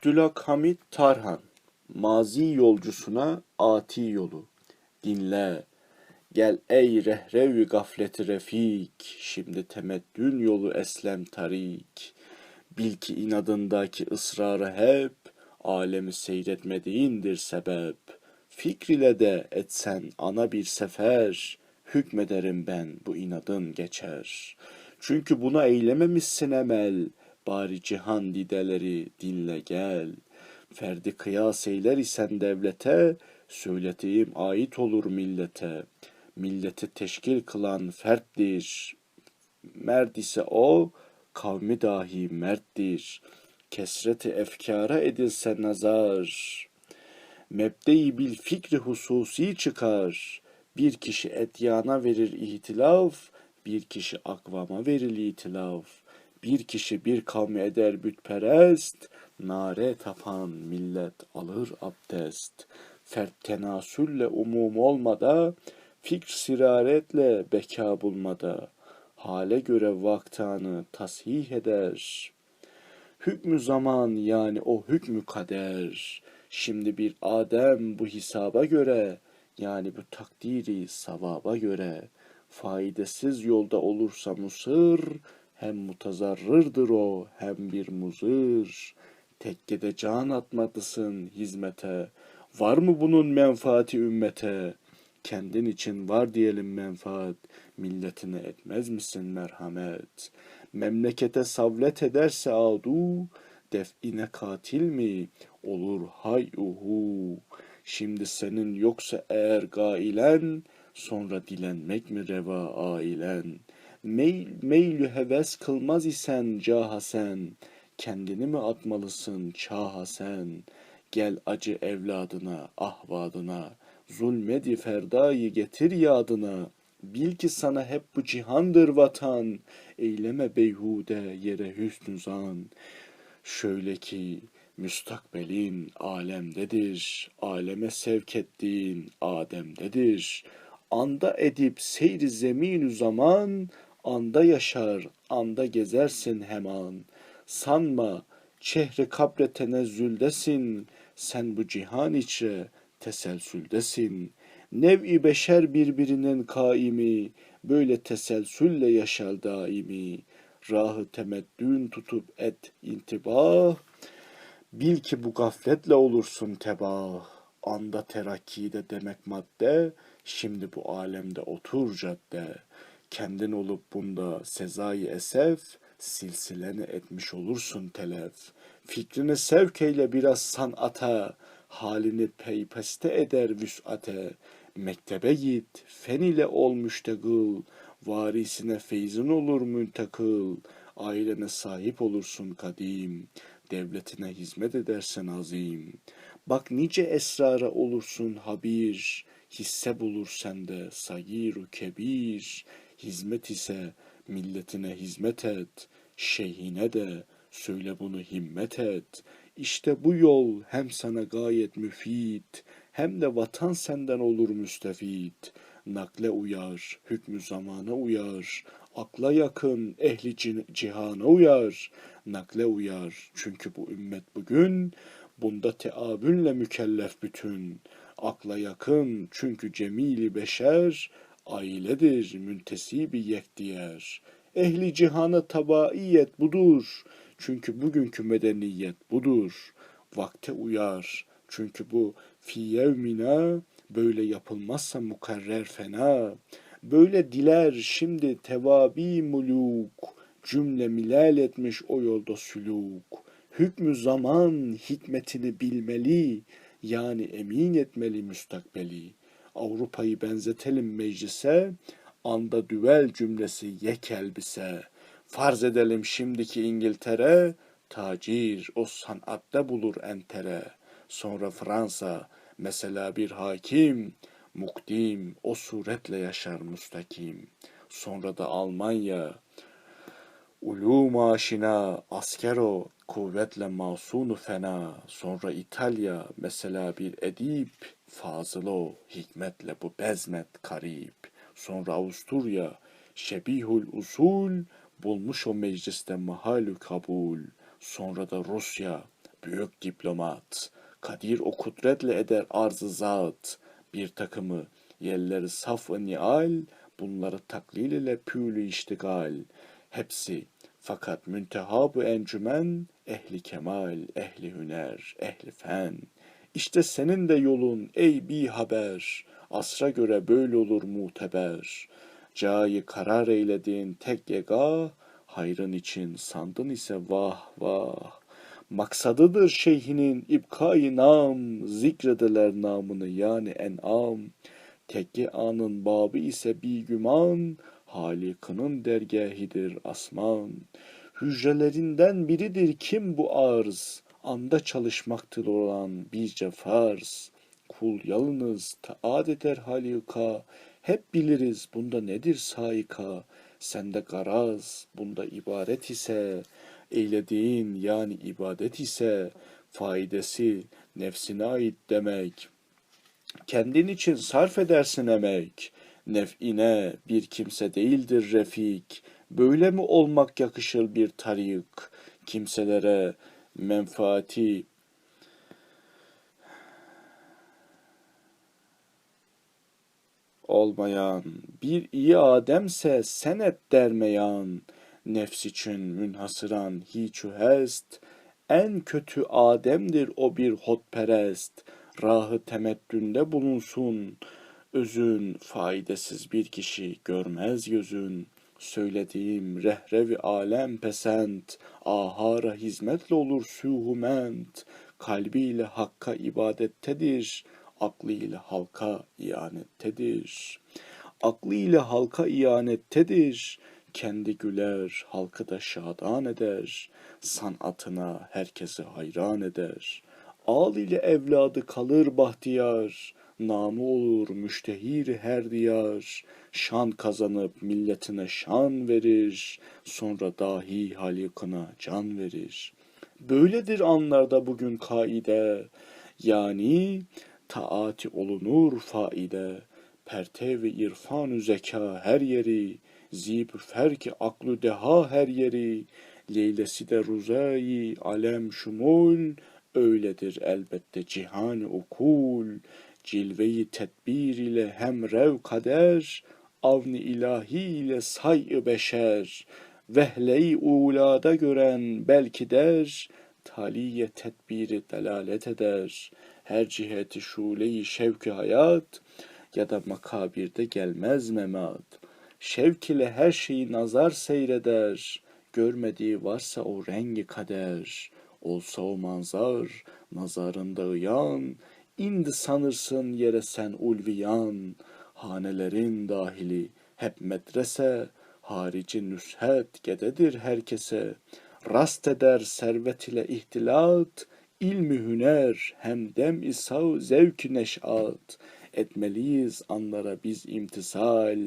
Abdülhamit Tarhan Mazi yolcusuna ati yolu. Dinle Gel ey rehrevi gafleti refik Şimdi temeddün yolu eslem tarik. Bil ki inadındaki ısrarı hep Alemi seyretmediğindir sebep. Fikr ile de etsen ana bir sefer Hükmederim ben bu inadın geçer. Çünkü buna eylememişsin emel Bari cihan dideleri dinle gel. Ferdi kıyas eyler isen devlete, söyleteyim ait olur millete. Milleti teşkil kılan ferttir. Mert ise o, kavmi dahi merttir. Kesreti efkara edilse nazar. Mebde-i bil fikri hususi çıkar. Bir kişi edyana verir ihtilaf, bir kişi akvama verir itilaf. Bir kişi bir kavmi eder bütperest, nare tapan millet alır abdest. Fert tenasülle umum olmada, fikr siraretle beka bulmada, hale göre vaktanı tasih eder. Hükmü zaman yani o hükmü kader. Şimdi bir Adem bu hesaba göre, yani bu takdiri savaba göre, faydasız yolda olursa musır, hem mutazarrırdır o hem bir muzır. Tekkede can atmadısın hizmete. Var mı bunun menfaati ümmete? Kendin için var diyelim menfaat. Milletine etmez misin merhamet? Memlekete savlet ederse adu, define katil mi? Olur hay uhu. Şimdi senin yoksa eğer gailen, sonra dilenmek mi reva ailen?'' Meyl, meylü heves kılmaz isen caha sen, kendini mi atmalısın çaha sen? Gel acı evladına, ahvadına, zulmedi ferdayı getir yadına. Bil ki sana hep bu cihandır vatan, eyleme beyhude yere hüsnü zan. Şöyle ki müstakbelin alemdedir, aleme sevk ettiğin Adem'dedir. Anda edip seyri zeminü zaman, anda yaşar, anda gezersin hemen. Sanma, çehre kabre tenezzüldesin, sen bu cihan içre teselsüldesin. Nev'i beşer birbirinin kaimi, böyle teselsülle yaşar daimi. Rahı temeddün tutup et intibah, bil ki bu gafletle olursun tebah. Anda terakkide demek madde, şimdi bu alemde otur cadde kendin olup bunda sezai esef, silsileni etmiş olursun telef. Fikrini sevk eyle biraz sanata, halini peypeste eder vüs'ate. Mektebe git, fen ile ol müştegıl, varisine feyzin olur müntakıl. Ailene sahip olursun kadim, devletine hizmet edersen azim. Bak nice esrara olursun habir, hisse bulur sende sagiru kebir. Hizmet ise milletine hizmet et, şeyhine de söyle bunu himmet et. İşte bu yol hem sana gayet müfit, hem de vatan senden olur müstefit. Nakle uyar, hükmü zamana uyar, akla yakın, ehli cihana uyar. Nakle uyar, çünkü bu ümmet bugün, bunda teabünle mükellef bütün. Akla yakın, çünkü cemili beşer, ailedir müntesibi yekdiyer. Ehli cihana tabaiyet budur. Çünkü bugünkü medeniyet budur. Vakte uyar. Çünkü bu fi yevmina böyle yapılmazsa mukarrer fena. Böyle diler şimdi tevabi muluk. Cümle milal etmiş o yolda süluk. Hükmü zaman hikmetini bilmeli. Yani emin etmeli müstakbeli.'' Avrupa'yı benzetelim meclise, anda düvel cümlesi yek elbise. Farz edelim şimdiki İngiltere, tacir o sanatta bulur entere. Sonra Fransa, mesela bir hakim, mukdim o suretle yaşar müstakim. Sonra da Almanya, ulum aşina, asker o, kuvvetle masunu fena. Sonra İtalya, mesela bir edip, Fazılo hikmetle bu bezmet karip. Sonra Avusturya şebihul usul bulmuş o mecliste mahalü kabul. Sonra da Rusya büyük diplomat. Kadir o kudretle eder arzı zat. Bir takımı yerleri saf-ı nial, bunları taklil ile pülü iştigal. Hepsi fakat münteha bu encümen, ehli kemal, ehli hüner, ehli fen. İşte senin de yolun ey bi haber, asra göre böyle olur muteber. Cayı karar eyledin tek yega, hayrın için sandın ise vah vah. Maksadıdır şeyhinin ibkayı nam, zikredeler namını yani en'am. Tekke anın babı ise bir güman, Halik'inin dergahidir asman. Hücrelerinden biridir kim bu arz, anda çalışmaktır olan birce farz. Kul yalınız taat eder Halik'a, hep biliriz bunda nedir saika. Sende garaz, bunda ibaret ise, eylediğin yani ibadet ise, faidesi nefsine ait demek. Kendin için sarf edersin emek. Nef'ine bir kimse değildir refik. Böyle mi olmak yakışır bir tarik? Kimselere menfaati olmayan bir iyi ademse senet dermeyan nefs için münhasıran hiç hest en kötü ademdir o bir hotperest rahı temettünde bulunsun özün faydasız bir kişi görmez gözün söylediğim rehrevi alem pesent ahara hizmetle olur suhument kalbiyle hakka ibadettedir aklıyla halka ihanettedir. Aklıyla halka ihanettedir. Kendi güler, halkı da şadan eder. Sanatına herkesi hayran eder. Al ile evladı kalır bahtiyar. Namı olur müştehir her diyar. Şan kazanıp milletine şan verir. Sonra dahi halikına can verir. Böyledir anlarda bugün kaide. Yani taati olunur faide, pertev irfan zeka her yeri, zib ferki aklu deha her yeri, leylesi de ruzayi alem şumul, öyledir elbette cihan ukul, cilveyi tedbir ile hem rev kader, avni ilahi ile say beşer, vehleyi ulada gören belki der, taliye tedbiri delalet eder her ciheti şuleyi şevki hayat ya da makabirde gelmez memat. Şevk ile her şeyi nazar seyreder, görmediği varsa o rengi kader. Olsa o manzar, nazarında uyan, indi sanırsın yere sen ulviyan. Hanelerin dahili hep medrese, harici nüshet gededir herkese. Rast eder servet ile ihtilat, ilmi hüner hem dem isav zevk neşat etmeliyiz anlara biz imtisal.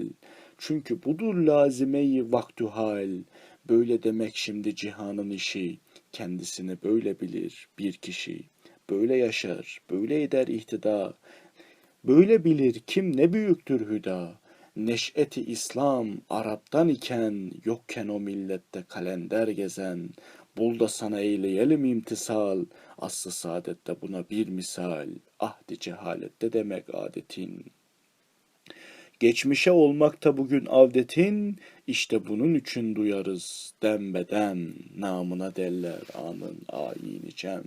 Çünkü budur lazimeyi vaktu hal. Böyle demek şimdi cihanın işi. Kendisini böyle bilir bir kişi. Böyle yaşar, böyle eder ihtida. Böyle bilir kim ne büyüktür hüda. Neş'eti İslam Arap'tan iken yokken o millette kalender gezen Bul da sana eyleyelim imtisal, aslı saadette buna bir misal, ahdi cehalette demek adetin. Geçmişe olmakta bugün avdetin, işte bunun için duyarız dembeden, namına derler anın ayini cem.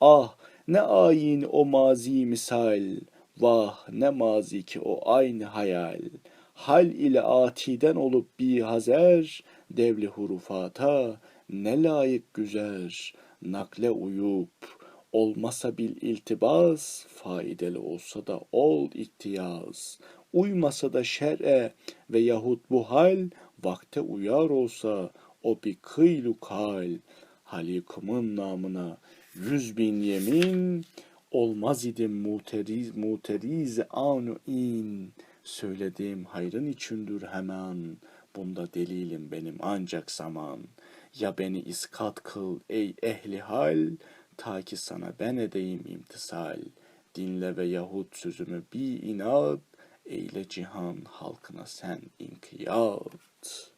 Ah ne ayini o mazi misal, vah ne mazi ki o aynı hayal. Hal ile atiden olup bir hazer, devli hurufata, ne layık güzer, nakle uyup, olmasa bil iltibas, faydalı olsa da ol ihtiyaz. Uymasa da şer'e ve yahut bu hal, vakte uyar olsa o bir kıylu kal. Halikımın namına yüz bin yemin, olmaz idim muteriz, muteriz anu in. Söylediğim hayrın içindir hemen, bunda delilim benim ancak zaman.'' Ya beni iskat kıl ey ehli hal, ta ki sana ben edeyim imtisal. Dinle ve yahut sözümü bir inat, eyle cihan halkına sen inkiyat.''